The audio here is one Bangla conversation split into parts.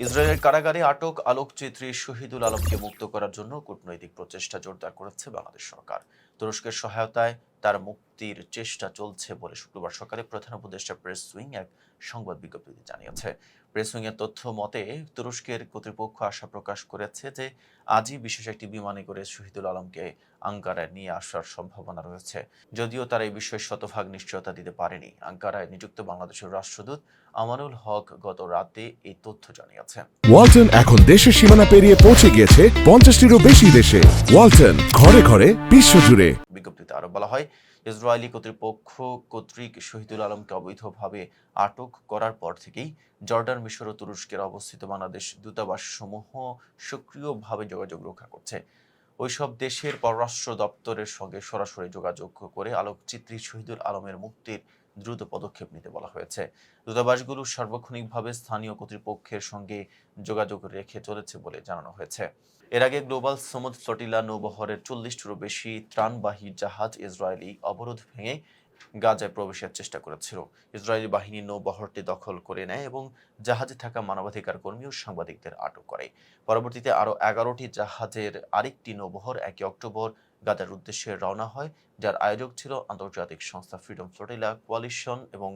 ইসরায়েলের কারাগারে আটক আলোকচিত্রী শহীদুল আলমকে মুক্ত করার জন্য কূটনৈতিক প্রচেষ্টা জোরদার করেছে বাংলাদেশ সরকার। তুরস্কের সহায়তায় তার মুক্তির চেষ্টা চলছে বলে শুক্রবার সকালে প্রধান উপদেষ্টা প্রেস উইং এক সংবাদ বিজ্ঞপ্তিতে জানিয়েছে। প্রেস উইং এর তথ্য মতে তুরস্কের কর্তৃপক্ষ আশা প্রকাশ করেছে যে আজই বিশেষ একটি বিমানে করে শহীদুল আলমকে আঙ্কারায় নিয়ে আসার সম্ভাবনা রয়েছে। যদিও তারা এই বিষয়ে শতভাগ নিশ্চয়তা দিতে পারেনি। আঙ্কারায় নিযুক্ত বাংলাদেশের রাষ্ট্রদূত আমানুল হক গত রাতে এই তথ্য জানিয়েছেন ওয়ালটন এখন দেশের সীমানা পেরিয়ে পৌঁছে গিয়েছে পঞ্চাশটিরও বেশি দেশে। ওয়ালটন ঘরে ঘরে বিশ্বজুড়ে। বিজ্ঞপ্তিতে আরও বলা হয় ইসরায়েলি কর্তৃপক্ষ কর্তৃক শহীদুল আলমকে অবৈধভাবে আটক করার পর থেকেই জর্ডান মিশর ও তুরস্কের অবস্থিত বাংলাদেশ দূতাবাস সমূহ সক্রিয়ভাবে যোগাযোগ রক্ষা করছে। ওইসব দেশের পররাষ্ট্র দপ্তরের সঙ্গে সরাসরি যোগাযোগ করে আলোকচিত্রী শহীদুল আলমের মুক্তির দ্রুত পদক্ষেপ নিতে বলা হয়েছে। দূতাবাসগুলো সার্বক্ষণিকভাবে স্থানীয় কর্তৃপক্ষের সঙ্গে যোগাযোগ রেখে চলেছে বলে জানানো হয়েছে। এর আগে গ্লোবাল সমুদ ফ্লোটিলা নৌবহরের চল্লিশটিরও বেশি ত্রাণবাহী জাহাজ ইসরায়েলি অবরোধ ভেঙে গাজায় প্রবেশের চেষ্টা করেছিল। ইসরায়েলি বাহিনী নৌবহরটি দখল করে নেয় এবং জাহাজে থাকা মানবাধিকার কর্মী ও সাংবাদিকদের আটক করে। পরবর্তীতে আরও এগারোটি জাহাজের আরেকটি নৌবহর একই অক্টোবর গাজার উদ্দেশ্যে রওনা হয়, যার আয়োজক ছিল আন্তর্জাতিক সংস্থা ফ্রিডম ফ্লোটিলা কোয়ালিশন এবং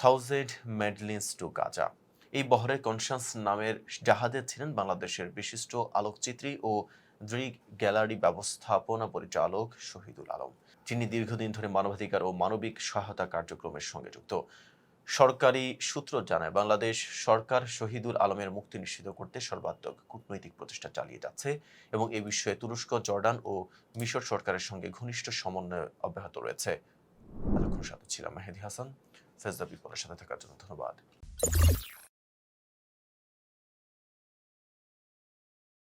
থাউজেন্ড মেডলিন্স টু গাজা এই বহরের কনসান্স নামের জাহাজে ছিলেন বাংলাদেশের বিশিষ্ট আলোকচিত্রী ও দৃগ গ্যালারি ব্যবস্থাপনা পরিচালক শহীদুল আলম। যিনি দীর্ঘদিন ধরে মানবাধিকার ও মানবিক সহায়তা কার্যক্রমের সঙ্গে যুক্ত। সরকারি সূত্র জানায়, বাংলাদেশ সরকার শহীদুল আলমের মুক্তি নিশ্চিত করতে সর্বাত্মক কূটনৈতিক প্রচেষ্টা চালিয়ে যাচ্ছে এবং এ বিষয়ে তুরস্ক, জর্ডান ও মিশর সরকারের সঙ্গে ঘনিষ্ঠ সমন্বয় অব্যাহত রয়েছে। এতক্ষণ সাথে ছিলাম মেহেদি হাসান। ফেজদা বিপনের সাথে থাকার জন্য ধন্যবাদ।